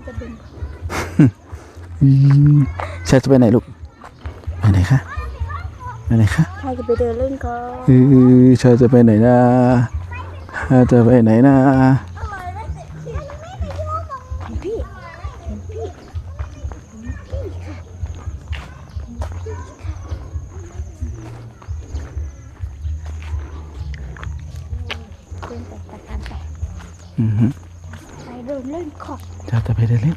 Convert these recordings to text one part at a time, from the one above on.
คุณจะดึงอืมเชาจะไปไหนลูก ไปไหนคะ ไปไหนคะใครจะไปเดินเล่นก็เออเชาจะไปไหนนะเชาจะไปไหนนะ จะไปเดินเล่น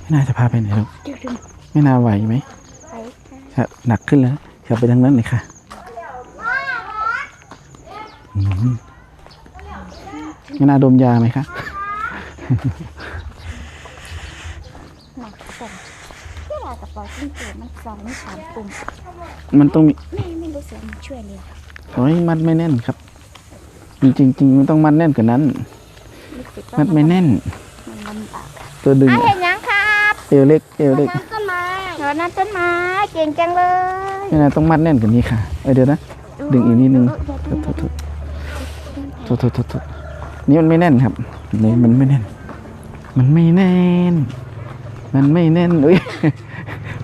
ไม่น่าจะพาไปไหนลูกเดินเดินไม่น่าไหวไหมไปค่ะครับหนักขึ้นแล้วเชาไปทางนั้นเลยค่ะอืมไม่น่าดมยาไหมคะหนักกระป๋องที่ลากระเป๋าขึ้นตัวมันสองไม่สามปุ่มมันต้องมีไม่ไม่รู้สึกมันช่วยเลยค่ะโอ้ยมัดไม่แน่นครับ จริงๆจริงๆมันต้องมัดแน่นกว่านั้นรู้สึกว่ามัดไม่แน่นมันลำบาก ตัวดึงอะอะเห็นยังครับเอวเล็กเอวเล็กน้ำต้นไม้เดี๋ยวน้ำต้นไม้เก่งจังเลยไม่น่าต้องมัดแน่นกว่านี้ค่ะเออเดี๋ยวนะดึงอีกนิดนึงโทษโทษโทษโทษโทษโทษนี่มันไม่แน่นครับนี่มันไม่แน่น มันไม่แน่น มันไม่แน่นอุ้ย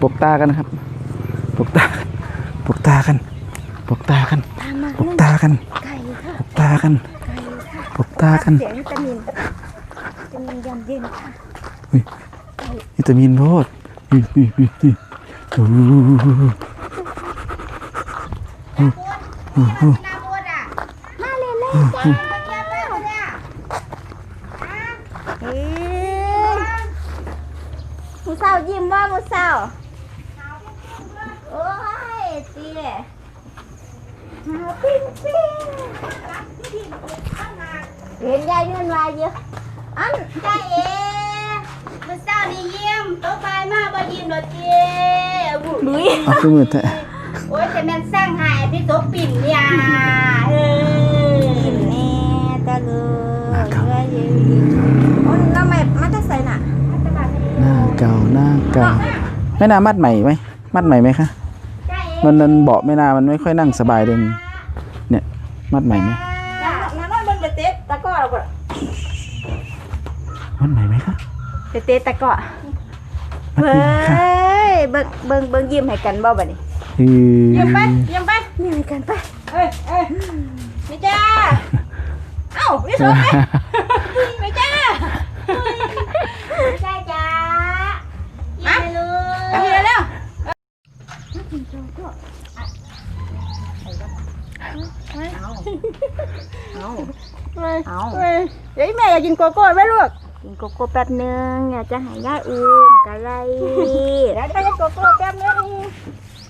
ปกตากันนะครับปกตาปกตากันปกตากันตามมาปกตากันไก่ค่ะปกตากันไก่ค่ะปกตากันเสียงวิตามินวิตามินยำเย็นค่ะ วิตามินโพดนี่นี่นี่นี่โอ้โหมาเลยเลยจ้าเฮ้ยมูเศร้ายิ้มว่ามูเศร้าโอ้ยตีมาปิ้งปิ้งเห็นยายเงินวายเยอะอันจ้าเอ๋ มื่อเช้านี่เยี่ยมโต๊ะบายมาบ่ยิ้มดอกเจ้บุบุ้ยเอาขึ้นมือแทะโอ้ยแต่แม่นสร้างหายพี่โต๊ะปิ่นเนี่ยเออกินแน่ตะเลยเยอะเยอะโอ้ยน้ำไม่มันจะใส่น่ะหน้าเก่าหน้าเก่าไม่น่ามัดใหม่ไหมมัดใหม่ไหมคะจ้าเอ๋มันนันเบาะไม่น่ามันไม่ค่อยนั่งสบายเลยเนี่ยมัดใหม่ไหมจ้าน้ำมันเบิ่งไปเต๊ะตะก้อเราบ่มัดใหม่ไหมคะไป เตะตะเกาะมัดเฮ้ใหม่ค่ะยเบิ่งเบิ่งเบิ่งยิ้มให้กันบ่บัดนี้คือเยี่ยมไปเยี่ยมไปยิ้มให้กันไปเอ้ยเอ้ยไม่จ้าเอ้าพี่โต๊ะไม่จ้าไม่จ้าจ้ายิ้มไปเลยเอาเร็วเอาเฮ้ยเอาเฮ้ยเดี๋ยวแม่อยากกินโกโก้ไหมลูก กินโกโก้แป๊บนึงอยากจะหายยายอูมกะไรเดี๋ยวจะโกโก้แป๊บนึง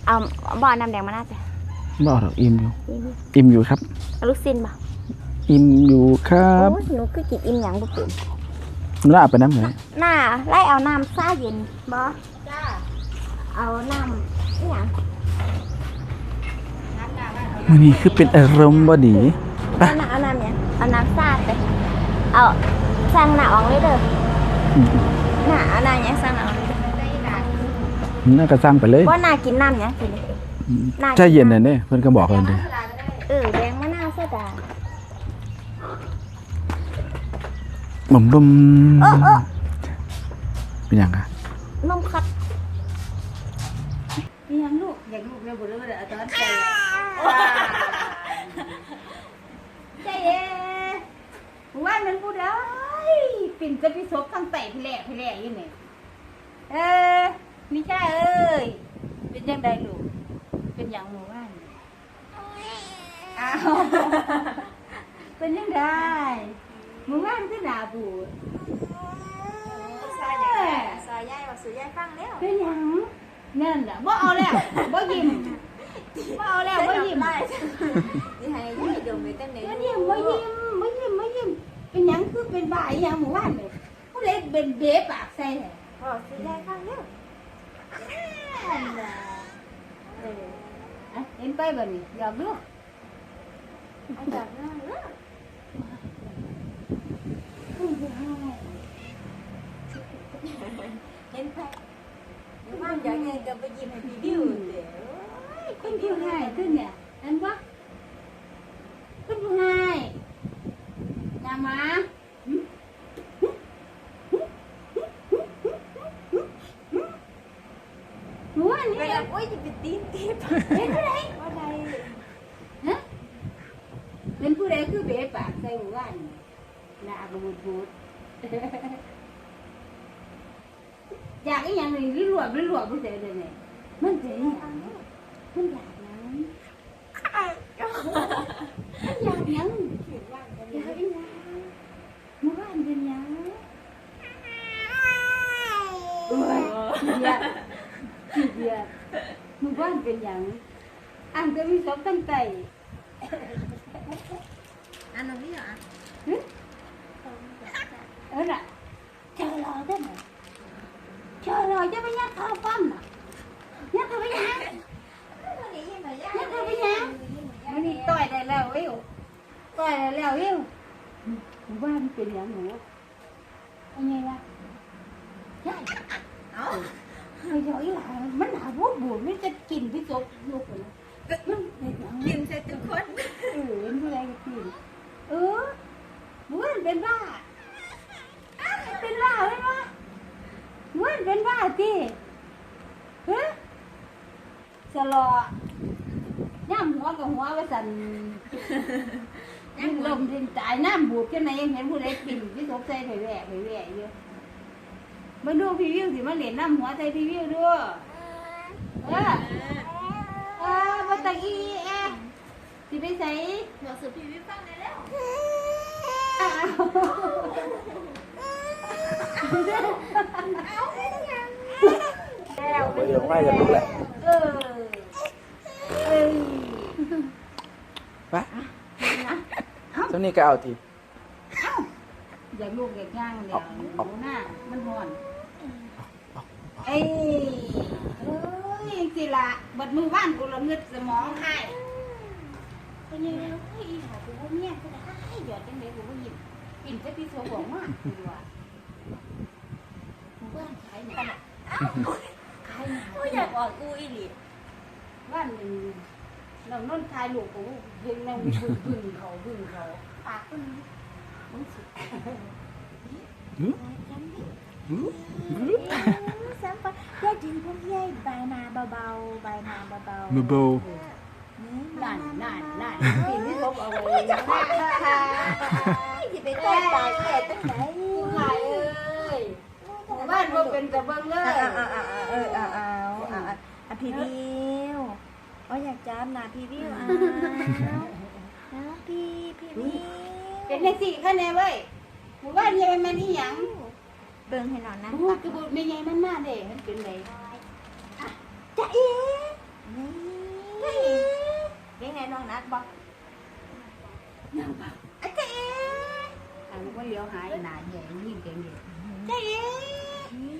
เอาบ่อน้ำแดงมาหน้าจ้ะบ่หรอกอิ่มอยู่ อิ่มอิ่มอยู่ครับเอาลูกซินบ่อิ่มอยู่ครับโอ้ยหนูคือกินอิ่มหยังบ่เป็นมันลาบไปน้ำไหนหน้าไล่เอาน้ำซ่าเย็นบ่จ้าเอาน้ำนี่หยังมันนี่คือเป็นอารมณ์บ่ดีไปเอาน้ำเอาน้ำเนี่ยเอาน้ำซ่าไปเอา สร้างหน้าออกเลยเด้ออืมหน้าเอาน้ำเนี่ยสร้างหน้าออกเลยเด้อน่างไปเลยว่านากินน้ำเนี่ยสิเลยน่าใจเย็นน่ะเด้เพิ่นก็บอกกันด้เออแดงมะนาวโซดาบุ่มบุ่มเป็นยังคะนมคัดนี่ยังลูกอยากลูกแม่บ่รู้เลยอาจารย์ใจใจเอ๋ว่ามันผู้ใดปิ่นจะพิศพทั้งไตพี่แหล่พี่แหล่อยู่นี่เออนี่จ้าเอ้ยเป็นยังไงลูกเป็นอย่างหมู่บ้านนี่อ้าวเป็นยังไงหมู่บ้านคือหนาบูดซอยใหญ่ซอยใหญ่ว่าซื้อใหญ่ฟังแล้วเป็นหยังนั่นแหละบ่เอาแล้วบ่ยิ้มบ่เอาแล้วบ่ยิ้มนี่ให้ยี่ดมไปเต็มเลยบ่ยิ้มบ่ยิ้มบ่ยิ้มบ่ยิ้ม เป็นหยังคือเป็นบ่ายหยังหมู่บ้านนี่ผู้เล็กเป็นเบ๊ปากใส่แท้พอซื้อใหญ่ฟังแล้วนั่นล่ะเอออะเห็นไปบ่นี่อยากดูอาจารย์น่าเลิศเห็นไปมันอยากให้กับไปยิ้มให้พี่ดิวเด้อคนผู้ให้ขึ้นเนี่ยอันวะคนผู้ให้ยามาหึหึหึ อ้ยจะไปตีนตีนเป็นผู้ใดว่าใดฮะเป็นผู้ใดคือเบะปากใส่หมู่บ้านนี่หน้าบูดบูดอยา วบหรือรวบผู้ใดเลยเนี่ยมันเป็นอหย่างมันอยากหยังมันอยากหยังเขียนว่ากันอยากอีหยังหมู่บ้านเป็นหยังเอ้ยขี้เดียดขี้เดียดหมู่บ้านเป็นหยังอ่านจะมีศพตั้งใจอันนั้นไม่เหรอหึเออน่ะเจอรอได้ไหมเจอรอจะไปยัดข้าวปั้นน่ะยัดเข้าไปยังวันนี้ยังไงย่ายัดเข้าไปยังมันนี่ต่อยได้แล้วเอ้วต่อยได้แล้วเอ้วหมู่บ้านเป็นหยังหนูเป็นไงล่ะยายเอ้าไอ้เจ้าอีหลามันหนาบูด บลูกเลยนะมันเป็นหยังกินใส่ทุกคนเออเป็นผู้ใดก็กินเออบ้านเป็นบ้าเป็นบ้าไหมวะหมู่บ้านเป็นบ้าจีเฮ้ยสลอย่ำหัวกับหัวว่าสันยังลมดินตายน้ำบูดขึ้นมายังเห็นผู้ใดกินพี่สบใจไปแหวะไปแหวะอยู่มาดูพี่วิวสิมาเหรียญน้ำหัวใจพี่วิวด้วยเออ ตะกี้แอะสิไปใส่หัวสุพี่วิฟังได้แล้วอ้าวเอาไม่ได้ยังแล้วเดี๋ยวไม่จะรู้แหละเออเอ้ยไปเจ้านี่ก็เอาทีอยากลูกอยากย่างเดี๋ยวเอาหนูหน้ามันห่อนเอ้ย เอ้ยสิละบัดมือว่านกูละเงึดสมองให้เป็นยังไงลูกเฮ้ยหากูว่าเมียกูได้หยอดจังไดกูว่าหยิบกินจะพี่โซบอกว่าคือว่าหมู่บ้านขายหนาขายหนากูอยากออกกูอีหลีบ้านหนึ่งเรานนทายลูกกูเห็นเราบึ้งบึ้งเขาบึ้งเขาปากมันมันสุด ซ้ำไปยายจริงพวกยายใบนาเบาๆใบนาเบามือโบนั่นนั่นนั่นปีนี้ลบเอาไว้ๆจะไปต้นตายแก่ตั้งไหนผู้ชายเอ้ยบ้านบ่เป็นตะเบิงเลเอยอเออเออเออเอาเอาเอาพี่วิวอ๋ออยากจับนะพี่วิวเอาเอาพี่พี่วิวเป็นในสี่คะแนนเว้ยหมู่บ้านยังมันนี่หยัง เบิ่งให้หน่อยนะพูดกระบุไม่ไงมันมาเด้มันเป็นไรจะเอ๋นี่เป็นไงน้องนัดบอกยังบ่อะจะเอ๋ทางว่าเลี้ยวหายหนาใหญ่ยิ่งเก่งเด็กจะเอ๋นี่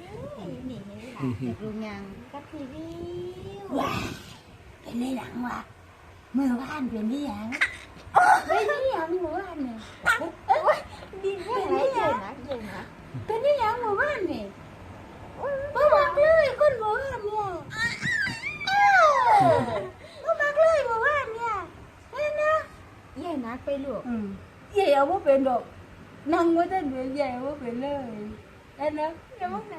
นี่นี่ค่ะเด็กลุงยังกับพี่วิวว้าเป็นในหลังว่ะเมื่อวานเป็นที่หยังเป็นที่หยังหมู่บ้านเนี่ยดีแค่ไหนเย็นนะเย็นนะ เป็นที่หยังหมู่บ้านนี่บ่มักเลยคนหมู่บ้านเนี่ยบ่มักเลยหมู่บ้านเนี่ยเห็นนะเย็นนะไปลูกอืมใหญ่เอาบ่เป็นดอกนั่งบ่ทันเป็นใหญ่เอาบ่เป็นเลยเห็นนะ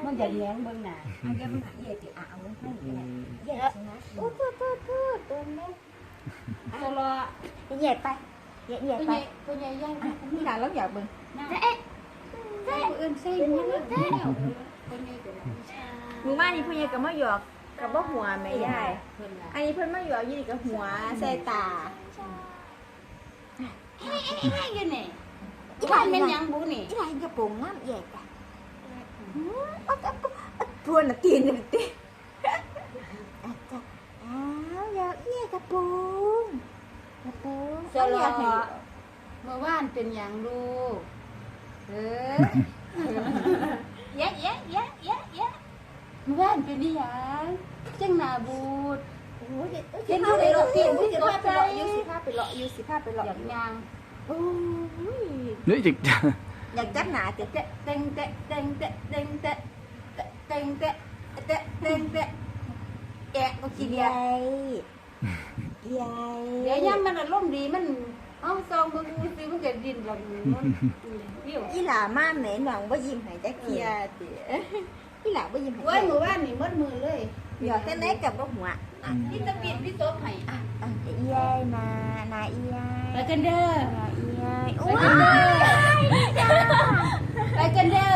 มันจะแย้งเบิ่งหน้าเอาแกมันหาเย็นติเอาให้เย็นเย็นนะโอ้โหโทษโทษตัวนี้ตลอดเย็นไปเย็นเย็นผู้ไปใหญ่ผู้ใหญ่ย่างนี่หลานเราอยากเบิ่งนะเอ๊ะ เอ๊ะอื่นใส่หัวแล้วแล้วคนนี้ก็ได้หมู่บ้านนี้ผู้ใหญ่ก็มาหยอกกับบ่หัวแม่ยายอันนี้เพิ่นมาหยอกยู่นี่กับหัวใส่ตาเฮ้ยเฮ้ยเฮ้ยอยู่นี่บ้านเป็นยังบุนี่อีหลานกระโปรงน้ำแยกอะอืมเอาเอาเอาทวนน่ะตีนน่ะติอาจจะอ้าวอยากเอี้ยกระโปรงกระโปรงสลเอาอยากให้อเมื่อวานเป็นยังลูก เออแยะแยะแยะแยะแยะเมื่อวานเป็นที่หยังจังหน้าบูดโอ้ยเห็นผู้ใดเราเปลี่ยนผู้สิตพากไปใจเลาะอยู่สิพาไปเลาะอยู่สิพาไปเลาะอยากยังโอ้ยนี่จิกจ้าอยากจับหนาติเตะเต็งเตะเต็งเตะเต็งเตะเต็งเตะเตะเต็งเตะแอะก็ขี้เดียยายยายเดี๋ยวย่ำมันอารมณ์ดีมัน เอาซองมึงซื้อมันก็ดินหลังมันเปรี้ยวอีหลามาแม่หนังบ่ยิ้มให้จักเทียติอีหลาบ่ยิ้มให้โอ้ยหมู่บ้านนี่มดมือเลยหยอกแค่ไหนกับบ่หัวมนี่ตะปิดพี่โต๊ะให้อะเอี้ยนานาเอี้ยไปกันเด้อนาเอี้ยไปโอ้ยกันเด้อไปกันเด้อ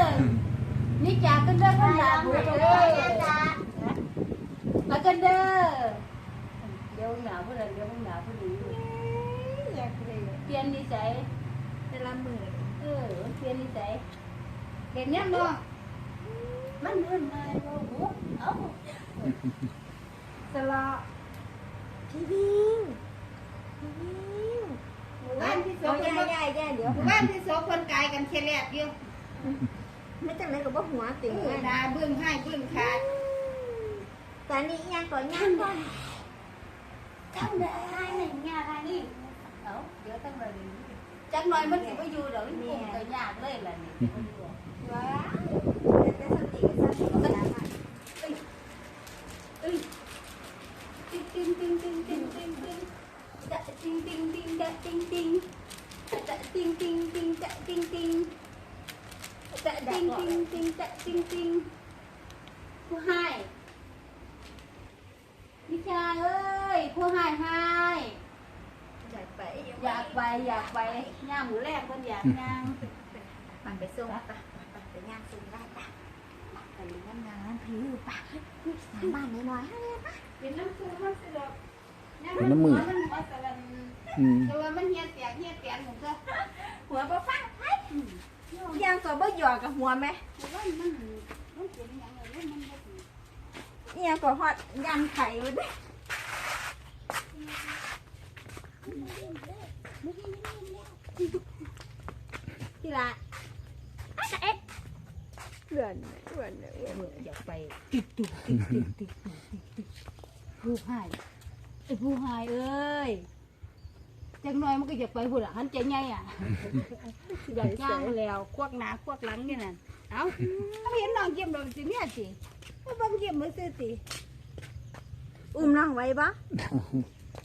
นี่จากกันเด้อข้างหลังไปกันเด้อไปกันเด้อเดี๋ยวหนาวผู้ใดเดี๋ยวหนาวผู้นี้อียนนิสัยแต่ละมือเออเปลี่ยนนิสัยเห็กเนี้ยบ่มันเอื่นมาบ่โอ้เอ้าสละพี่วิงพี่วิงบ้านที่สองคนใหญ่ใหญ่เดี๋ยวบ้านที่สองคนกายกันเครียดอยู่ไม่จังไรกับว่าหัวติ๋วนดาเบื้องให้เบื้องขาดแต่นี่ยังก่อนยังก่อนทำได้ไหมเนี่ยอะไรนี่ Chắc nói mất thì mới vui được cùng cái nhà lên là nè Quá. Cái sân chị, cái sân chị ting ting ting ting ting ting da ting ting dạ, dạ, ting da ting ting da dạ, ting ting ting da ting ting da ting ting ting da ting ting cô hai. Đi cha ơi cô hai hai. ไปอยากไปย่างหมูแรกคนอยากย่างมันไปส่งปะไปไปย่างส่งได้ปะไปเลี้ยงงานผิวปะสามบ้านน้อยๆให้เลยปะเป็นน้ำซุปมันสิดอกเป็นน้ำมือแต่ว่ามันเฮียแตกเฮียแตกหมดก็หัวปะฟังไยังก็บ่หยอกกับหัวไหมเนอย่ยก็ฮอดยันไข่อยู่ดิ ที่ละเอ๊ะเดือนเดือนเดือนอออยากไปติดตุกติดติดติดติดติดติดผู้ให้ไอ้ผู้ให้เอ้ยจังน้อยมันก็อยากไปพุ่นอะหันใจใหญ่อะอยากย่างแล้วควักหน้าควักหลังนี่นั่นเอ้าถ้าเห็นน้องเยี่ยมเราสิเนี่ยสิว่าบางเยี่ยมมือซื้อสิอุ้มน้องไว้ปะ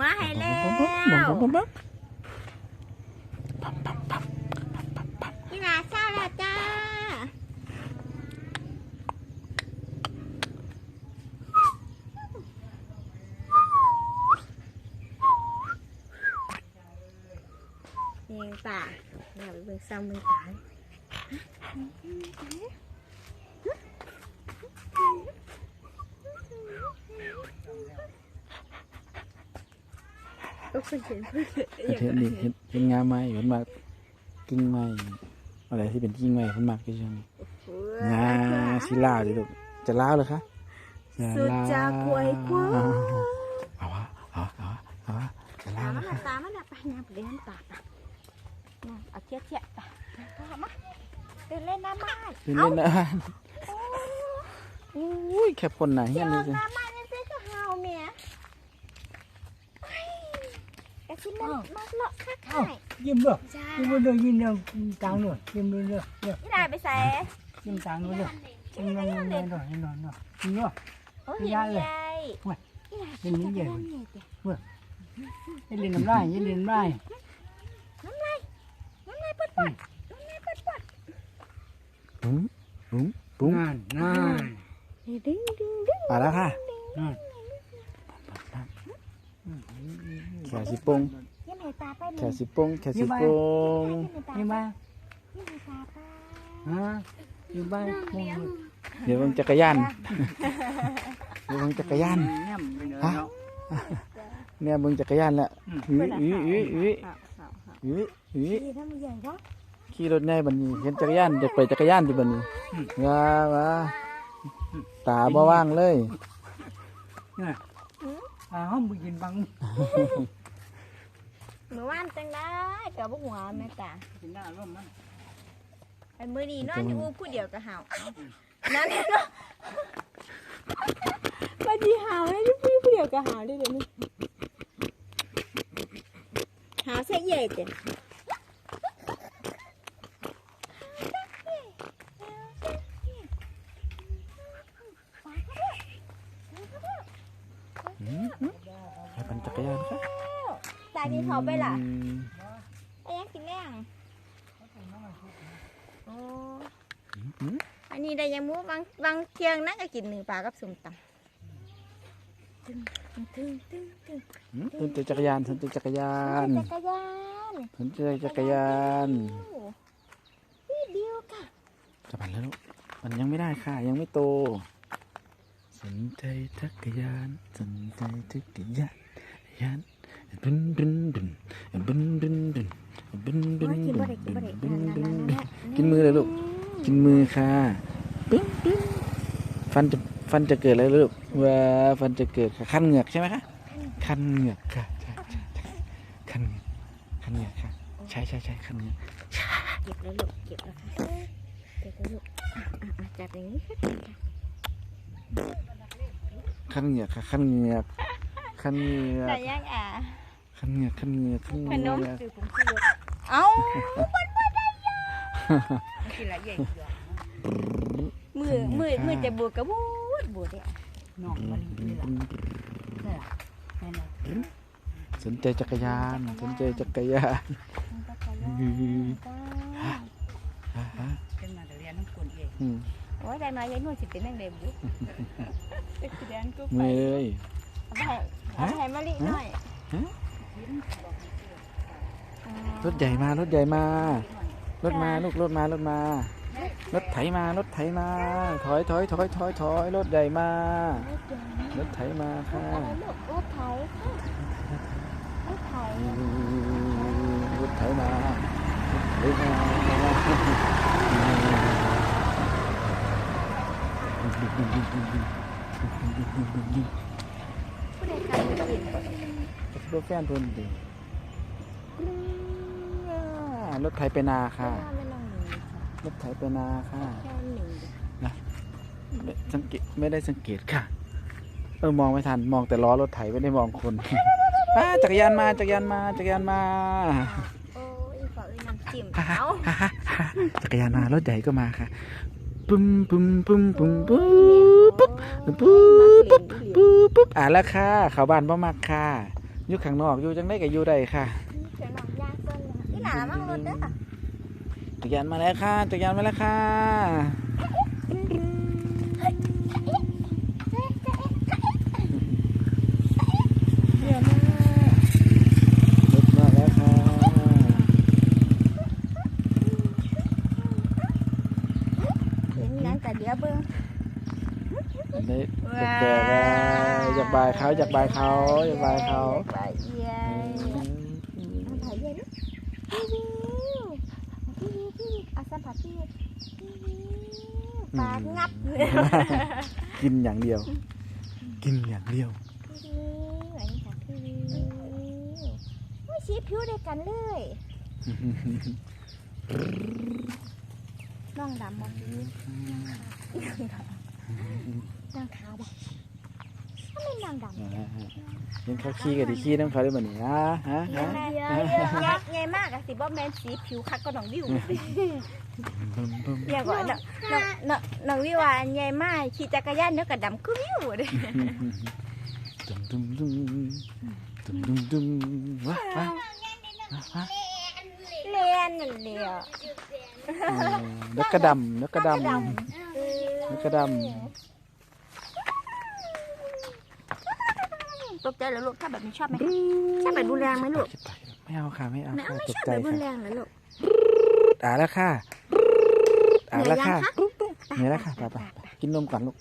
quá hay leo. đi là sao là ta Nè bà Nè mình xong bên phải. ก็เพิ่งเห็นเพิ่งเห็นเห็นนี่เห็นเห็นงาไม้เห็นมากกิ่งไม้อะไรที่เป็นกิ่งไม้เพิ่นมากที่สุดงาศิลาดิลูกจะล้าวเลยคะสุดจากกวยกว้างเอาวะเอาวะเอาวะเอาวะจะล้าตาวมัเลนยน่ะค่ะตามันน่ะไปน้ำไปเล่นน้ำตาไปน้ำเอาเทียบเทียบไปตามาเดินเล่นน้ำไม้เล่นเล่นนะอุ้ยแคบคนไหนเที่เงี้ยยวนี่สิน้ำไม้นี่สิก็เห่าเมียเฮ้ย กระชิบมันมันเลาะคักไข่ยิ้มด้วยจ้ายิ้มด้วยยิ้มด้วยกลางด้วยยิ้มด้วยเนี่ยเนี่ยนี่นายไปใส่ยิ้มกลางด้วยเนี่ยยิ้มด้วยยิ้มด้วยหน่อยหน่อยหน่อยยิ้มด้วยโอ้ยเห็นใหญ่โอ้ยนี่นายเห็นนิ้วใหญ่น้ำใหญ่เด้อยิ้มเล่นน้ำลายยิ้มเล่นน้ำลายน้ำลายน้ำลายปวดปวดน้ำลายปวดปวดปุ้มปุ้มปุ้มนั่นนั่นดึงดึงดึงมาแล้วค่ะนั่น แขนสิปงยังไงตาไปแขนสิปงแขนสิปงยิ้มมายังไงตาไปฮะยิ้มไปมองเดี๋ยวเบิ่งจักรยานเดี๋ยวเบิ่งจักรยานแง่มไปเลยเนาะเนี่ยเบิ่งจักรยานแล้วอื้ออื้ออื้ออื้ออื้ออื้อนี่ถ้ามันใหญ่ก็ขี่รถง่ายบัดนี้เห็นจักรยานจะไปจักรยานที่บัดนี้ว้าว้าตาบ่ว่างเลยเนี่ยอ่าห้องบุญบัง เมื่อวานจังได้กับพวกหัวแม่ตากินหน้าร่มมันไอ้มือนี้นอนอยู่ผู้เดียวกับเห่านั่นเนาะมาดีเห่าให้พี่ยวก็หาวได้เดี๋ยวนี้หาวเสียใหญ่จ้ะอืมใครปั่นจักรยานคะตานี้เขาไปล่ะอืมไปยังกินแรงโอ้อืมอันนี้ได้ยังมูบางบางเที่ยงนั่งก็กินหนึ่งปลากับสุ่มตำตึงตึงตึงตึงอืมสนใจจักรยานสนใจจักรยานจักรยานสนใจจักรยานพี่ดิวค่ะจะปั่นแล้วลูกมันยังไม่ได้ค่ะ ยังไม่โต สนใจจักรยาน สนใจจักรยานยาน บึนบึนบึนบึนบึนบึนบึนบึนโอ้ยกินบึบ่นได้กินบ่ได้บึนนั่นบึนั่นนบึนนั่นกินมือเลยลูก กินมือค่ะปึ้งปึ้งฟันจะฟันจะเกิดอะไรลูกว่าฟันจะเกิดค่ะคันเหงือกใช่ไหมคะคันเหงือกค่ะใช่ใช่ใช่คันเหงือกคันเหงือกค่ะใช่ใช่ใช่คันเหงือกเก็บแล้วลูกเก็บแล้วค่ะเก็บแล้วลูกอะอะอะจับอย่างนี้ค่ะคันเหงือกค่ะคันเหงือก คันเหงือกแต่ยังอะคันเหงือกคันเหงือกคันเหขงืนมอกเอ้าทีละใหญ่เยอะมือมือมือจะบวกกับบูดบูดเนี่ยน้องมันนี่ล่ะนี่ล่ะนั่นน่ะสนใจจักรยาน สนใจจักรยานฮะฮะเป็นมาแต่เรียนน้ำกวนเองอืมโอ้ยได้น้อยยัยนู่นสิเป็นนั่งเด็บบุเป็นสีแดงก็ไปไม่เลยเอาไป ให้เอาไปให้มะลิหน่อยฮะอ๋อรถใหญ่มารถใหญ่มา รถมาลูกรถมารถมา รถไถมารถไถมา ถอยถอยถอยถอยถอยรถใหญ่มารถไถมาค่ะอะไรลูกรถไถค่ะรถไถรถไถมารถไถมา ผู้ใดใครไปกินรถแฟนเพิ่นดิรถไถไปนาค่ะ ไม่ลองหนึ่งค่ะรถไถไปนาค่ะ แค่หนึ่งไม่สังเกตไม่ได้สังเกตค่ะ เออมองไม่ทันมองแต่ล้อรถไถไม่ได้มองคน อ่าจักรยานมาจักรยานมาจักรยานมา โอ้ยฝากด้วยน้ำจิ้มฮ่าฮ่าเอาฮ่าฮ่าฮ่าจักรยานมารถใหญ่ก็มาค่ะปึ้มปึ้มปึ้มปึ้มปุ๊บ ปุ๊บปุ๊บปุ๊บปุ๊บปุ๊บอ่านแล้วค่ะเขาบ้านบ่มักค่ะอยู่ข้างนอกอยู่จังได้กับอยู่ได้ค่ะเขียวหนองยาเส้นเลยนี่หนาละมั่งรถเด้อจักรยานมาแล้วค่ะจักรยานมาแล้วค่ะรถมาแล้วค่ะ เห็นนั้นแต่เดี๋ยวเบิ่ง อันนี้แปลกๆว่าอยากบาย เขาอยากบายเขาอยากบายเขาอยากบายเย้เอาถ่ายเย้ดิพี่วิวพี่วิวพี่วิวเอาสัมผัสพี่วิวพี่วิวปากงับเลยกินอย่างเดียว กินอย่างเดียวพี่วิวอันนี้ค่ะพี่วิวไม่ชี้ผิวเดียวกันเลยน้องดำมองพี่วิวน้องขาวบ่ทำ ไมน้องดำยังเขาขี้กับดีขี้น้ำเขาได้บ่เนี่ยฮะฮะเยฮะอะเยอะเยอะใหญ่มากอะสิบ่แม่นสีผิวคักก็น้องวิวบึ้มบึ้มเรียกว่าน้องน้องน้องน้องวิวว่าใหญ่มากขี่จักรยานเนื้อกระดำคือวิวเด้ดุมดุมดุมดุมดุมดุมว้าว้าว้าเลียนนั่นเดียวนักกระดำนักกระดำนักกระด ตกใจแล้วลูกถ้าแบบนี้ชอบไหมชอบแบบรุนแรงไหมลูกำไม่เอาค่ะไม่เอาไม่เอาค่ะไม่ตชกอบใจแบบรุนแรค่ะงนะลูก อ่านแล้วค่ะอ่านแล้วค่ะเหนื่อยยังคะเหนื่อยแล้วค่ะไปไปกินนมก่อนลูก